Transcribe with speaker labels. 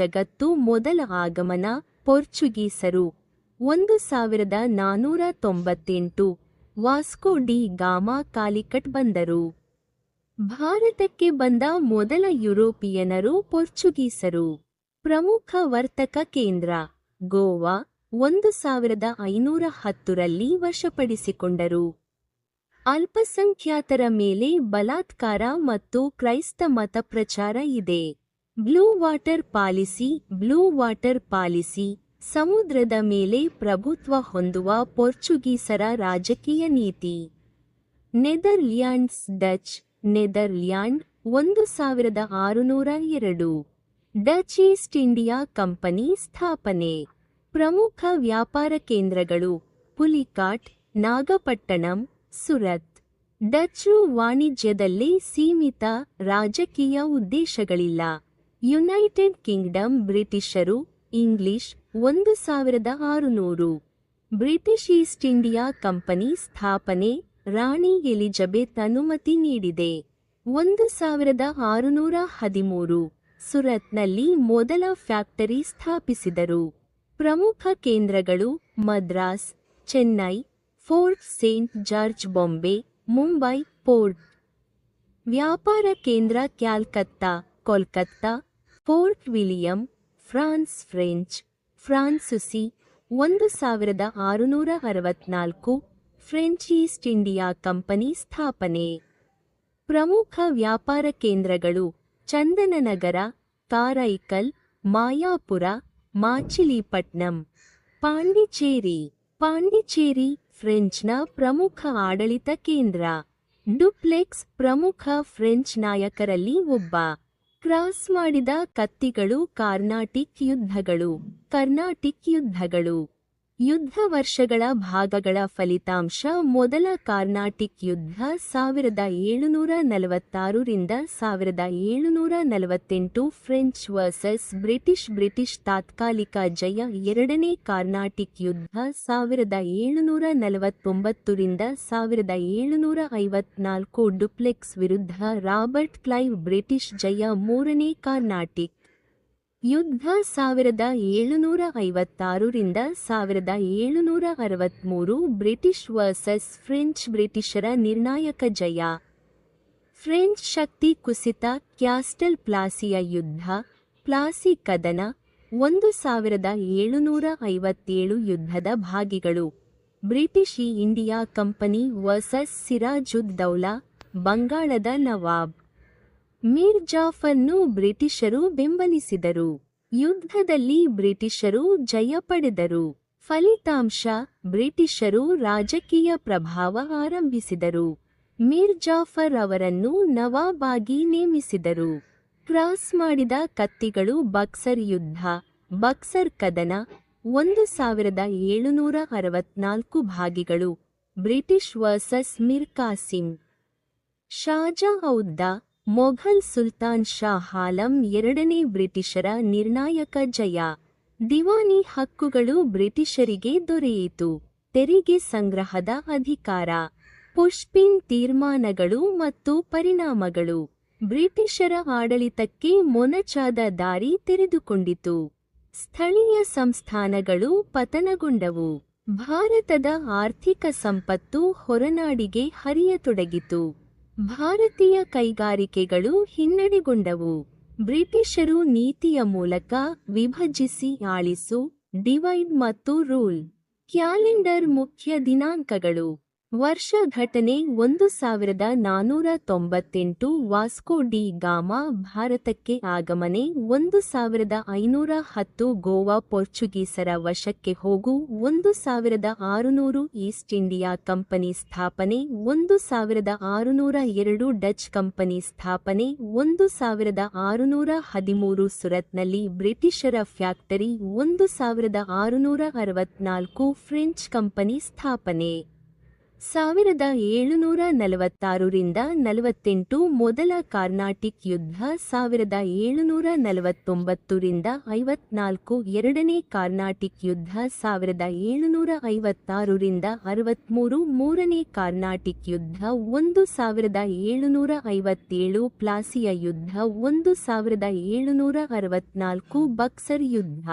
Speaker 1: ಜಗತ್ತು ಮೊದಲ ಆಗಮನ ಪೋರ್ಚುಗೀಸರು. ಒಂದು ಸಾವಿರದ ನಾನೂರ ತೊಂಬತ್ತೆಂಟು ವಾಸ್ಕೋ ಡಿ ಗಾಮಾ ಕಾಲಿಕಟ್ ಬಂದರು. ಭಾರತಕ್ಕೆ ಬಂದ ಮೊದಲ ಯುರೋಪಿಯನರು ಪೋರ್ಚುಗೀಸರು. ಪ್ರಮುಖ ವರ್ತಕ ಕೇಂದ್ರ, ಗೋವಾ, ಒಂದು ಸಾವಿರದ ಐನೂರ ಹತ್ತರಲ್ಲಿ ವಶಪಡಿಸಿಕೊಂಡರು. ಅಲ್ಪಸಂಖ್ಯಾತರ ಮೇಲೆ ಬಲಾತ್ಕಾರ ಮತ್ತು ಕ್ರೈಸ್ತ ಮತ ಪ್ರಚಾರ ಇದೆ. Blue water policy, blue water policy, ಸಮುದ್ರದ ಮೇಲೆ ಪ್ರಭುತ್ವ ಹೊಂದುವ ಪೋರ್ಚುಗೀಸರ ರಾಜಕೀಯ ನೀತಿ. ನೆದರ್ಲ್ಯಾಂಡ್ಸ್, ಡಚ್ ನೆದರ್ಲ್ಯಾಂಡ್ ಒಂದು ಸಾವಿರದ ಆರುನೂರ ಎರಡು. ಡಚ್ ಈಸ್ಟ್ ಇಂಡಿಯಾ ಕಂಪನಿ ಸ್ಥಾಪನೆ. ಪ್ರಮುಖ ವ್ಯಾಪಾರ ಕೇಂದ್ರಗಳು ಪುಲಿಕಾಟ್, ನಾಗಪಟ್ಟಣಂ, ಸುರತ್. ಡಚ್ಚು ವಾಣಿಜ್ಯದಲ್ಲಿ ಸೀಮಿತ ರಾಜಕೀಯ ಉದ್ದೇಶಗಳಿಲ್ಲ. ಯುನೈಟೆಡ್ ಕಿಂಗ್ಡಮ್ ಬ್ರಿಟಿಷರು, ಇಂಗ್ಲಿಷ್ ಒಂದು ಸಾವಿರದ ಆರುನೂರು. ಬ್ರಿಟಿಷ್ ಈಸ್ಟ್ ಇಂಡಿಯಾ ಕಂಪನಿ ಸ್ಥಾಪನೆ ರಾಣಿ ಎಲಿಜಬೆತ್ ಅನುಮತಿ ನೀಡಿದೆ. ಒಂದು ಸಾವಿರದ ಆರುನೂರ ಹದಿಮೂರು ಸುರತ್ನಲ್ಲಿ ಮೊದಲ ಫ್ಯಾಕ್ಟರಿ ಸ್ಥಾಪಿಸಿದರು. ಪ್ರಮುಖ ಕೇಂದ್ರಗಳು Madras, Chennai, fort Saint George Bombay, Mumbai port. ವ್ಯಾಪಾರ ಕೇಂದ್ರ Calcutta, Kolkata fort William, France French, ಫ್ರಾನ್ಸುಸಿ, ಒಂದು ಸಾವಿರದ ಆರುನೂರ ಅರವತ್ನಾಲ್ಕು, ಫ್ರೆಂಚ್ ಈಸ್ಟ್ ಇಂಡಿಯಾ ಕಂಪನಿ ಸ್ಥಾಪನೆ. ಪ್ರಮುಖ ವ್ಯಾಪಾರ ಕೇಂದ್ರಗಳು ಚಂದನನಗರ ಕಾರೈಕಲ್ ಮಾಯಾಪುರ, ಮಾಚಿಲಿಪಟ್ನಂ, ಪಾಂಡಿಚೇರಿ. ಪಾಂಡಿಚೇರಿ ಫ್ರೆಂಚ್ನ ಪ್ರಮುಖ ಆಡಳಿತ ಕೇಂದ್ರ. ಡುಪ್ಲೆಕ್ಸ್ ಪ್ರಮುಖ ಫ್ರೆಂಚ್ ನಾಯಕರಲ್ಲಿ ಒಬ್ಬ. ಕ್ರಾಸ್ ಮಾಡಿದ ಕತ್ತಿಗಳು ಕಾರ್ನಾಟಿಕ್ ಯುದ್ಧಗಳು ಕರ್ನಾಟಿಕ್ ಯುದ್ಧಗಳು. ಯುದ್ಧ ವರ್ಷಗಳ ಭಾಗಗಳ ಫಲಿತಾಂಶ ಮೊದಲ ಕಾರ್ನಾಟಿಕ್ ಯುದ್ಧ ಸಾವಿರದ ಏಳುನೂರ ನಲವತ್ತಾರರಿಂದ ಸಾವಿರದ ಏಳುನೂರ ನಲವತ್ತೆಂಟು ಫ್ರೆಂಚ್ ವರ್ಸಸ್ ಬ್ರಿಟಿಷ್ ಬ್ರಿಟಿಷ್ ತಾತ್ಕಾಲಿಕ ಜಯ ಎರಡನೇ ಕಾರ್ನಾಟಿಕ್ ಯುದ್ಧ ಸಾವಿರದ ಏಳುನೂರ ನಲವತ್ತೊಂಬತ್ತರಿಂದ ಸಾವಿರದ ಏಳುನೂರ ಐವತ್ನಾಲ್ಕು ಡುಪ್ಲೆಕ್ಸ್ ವಿರುದ್ಧ ರಾಬರ್ಟ್ ಕ್ಲೈವ್ ಬ್ರಿಟಿಷ್ ಜಯ ಮೂರನೇ ಕಾರ್ನಾಟಿಕ್. ಯುದ್ಧ ಸಾವಿರದ ಏಳುನೂರ ಐವತ್ತಾರರಿಂದ ಸಾವಿರದ ಏಳುನೂರ ಅರವತ್ತ್ಮೂರು ಬ್ರಿಟಿಷ್ ವರ್ಸಸ್ ಫ್ರೆಂಚ್ ಬ್ರಿಟಿಷರ ನಿರ್ಣಾಯಕ ಜಯ. ಫ್ರೆಂಚ್ ಶಕ್ತಿ ಕುಸಿತ, ಕ್ಯಾಸ್ಟಲ್ ಪ್ಲಾಸಿಯ ಯುದ್ಧ, ಪ್ಲಾಸಿ ಕದನ, ಒಂದು ಸಾವಿರದ ಏಳುನೂರ ಐವತ್ತೇಳು ಯುದ್ಧದ ಭಾಗಿಗಳು. British India company versus Sirajuddaulah ಬಂಗಾಳದ ನವಾಬ್. ಮೀರ್ ಜಾಫರ್ನು ಬ್ರಿಟಿಷರು ಬೆಂಬಲಿಸಿದರು. ಯುದ್ಧದಲ್ಲಿ ಬ್ರಿಟಿಷರು ಜಯ ಪಡೆದರು. ಫಲಿತಾಂಶ, ಬ್ರಿಟಿಷರು ರಾಜಕೀಯ ಪ್ರಭಾವ ಆರಂಭಿಸಿದರು. ಮಿರ್ ಜಾಫರ್ ಅವರನ್ನು ನವಾಬಾಗಿ ನೇಮಿಸಿದರು. ಕ್ರಾಸ್ ಮಾಡಿದ ಕತ್ತಿಗಳು ಬಕ್ಸರ್ ಯುದ್ಧ, ಬಕ್ಸರ್ ಕದನ, ಒಂದು ಸಾವಿರದ ಏಳುನೂರ ಅರವತ್ನಾಲ್ಕು ಭಾಗಿಗಳು, ಬ್ರಿಟಿಷ್ ವರ್ಸಸ್ ಮಿರ್ ಕಾಸಿಂ ಶಾಜಾ ಔದ್ದಾ ಮೊಘಲ್ ಸುಲ್ತಾನ್ ಶಾ ಆಲಂ ಎರಡನೇ ಬ್ರಿಟಿಷರ ನಿರ್ಣಾಯಕ ಜಯ. ದಿವಾನಿ ಹಕ್ಕುಗಳು ಬ್ರಿಟಿಷರಿಗೆ ದೊರೆಯಿತು. ತೆರಿಗೆ ಸಂಗ್ರಹದ ಅಧಿಕಾರ. ಪುಷ್ಪಿನ್ ತೀರ್ಮಾನಗಳು ಮತ್ತು ಪರಿಣಾಮಗಳು. ಬ್ರಿಟಿಷರ ಆಡಳಿತಕ್ಕೆ ಮೊನಚಾದ ದಾರಿ ತೆರೆದುಕೊಂಡಿತು. ಸ್ಥಳೀಯ ಸಂಸ್ಥಾನಗಳು ಪತನಗೊಂಡವು. ಭಾರತದ ಆರ್ಥಿಕ ಸಂಪತ್ತು ಹೊರನಾಡಿಗೆ ಹರಿಯತೊಡಗಿತು. ಭಾರತೀಯ ಕೈಗಾರಿಕೆಗಳು ಹಿನ್ನಡೆಗೊಂಡವು. ಬ್ರಿಟಿಷರು ನೀತಿಯ ಮೂಲಕ ವಿಭಜಿಸಿ ಆಳಿಸು ಡಿವೈಡ್ ಮತ್ತು ರೂಲ್. ಕ್ಯಾಲೆಂಡರ್ ಮುಖ್ಯ ದಿನಾಂಕಗಳು. ವರ್ಷ ಘಟನೆ ಒಂದು ಸಾವಿರದ ನಾನೂರ ತೊಂಬತ್ತೆಂಟು ವಾಸ್ಕೋ ಡಿ ಗಾಮಾ ಭಾರತಕ್ಕೆ ಆಗಮನೆ, ಒಂದು ಸಾವಿರದ ಐನೂರ ಹತ್ತು ಗೋವಾ ಪೋರ್ಚುಗೀಸರ ವಶಕ್ಕೆ ಹೋಗು, ಒಂದು ಸಾವಿರದ ಆರುನೂರು ಈಸ್ಟ್ ಇಂಡಿಯಾ ಕಂಪನಿ ಸ್ಥಾಪನೆ, ಒಂದು ಸಾವಿರದ ಆರುನೂರ ಎರಡು ಡಚ್ ಕಂಪನಿ ಸ್ಥಾಪನೆ, ಒಂದು ಸಾವಿರದ ಆರುನೂರ ಹದಿಮೂರು ಸುರತ್ನಲ್ಲಿ ಬ್ರಿಟಿಷರ ಫ್ಯಾಕ್ಟರಿ, ಒಂದು ಸಾವಿರದ ಆರುನೂರ ಅರವತ್ನಾಲ್ಕು ಫ್ರೆಂಚ್ ಕಂಪನಿ ಸ್ಥಾಪನೆ. ಸಾವಿರದ ಏಳುನೂರ ನಲವತ್ತಾರರಿಂದ ನಲವತ್ತೆಂಟು ಮೊದಲ ಕಾರ್ನಾಟಿಕ್ ಯುದ್ಧ, ಸಾವಿರದ ಏಳುನೂರ ನಲವತ್ತೊಂಬತ್ತರಿಂದ ಐವತ್ನಾಲ್ಕು ಎರಡನೇ ಕಾರ್ನಾಟಿಕ್ ಯುದ್ಧ, ಸಾವಿರದ ಏಳುನೂರ ಐವತ್ತಾರರಿಂದ ಅರವತ್ತ್ಮೂರು ಮೂರನೇ ಕಾರ್ನಾಟಿಕ್ ಯುದ್ಧ, ಒಂದು ಸಾವಿರದ ಏಳುನೂರ ಐವತ್ತೇಳು ಪ್ಲಾಸಿಯ ಯುದ್ಧ, ಒಂದು ಸಾವಿರದ ಏಳುನೂರ ಅರವತ್ನಾಲ್ಕು ಬಕ್ಸರ್ ಯುದ್ಧ.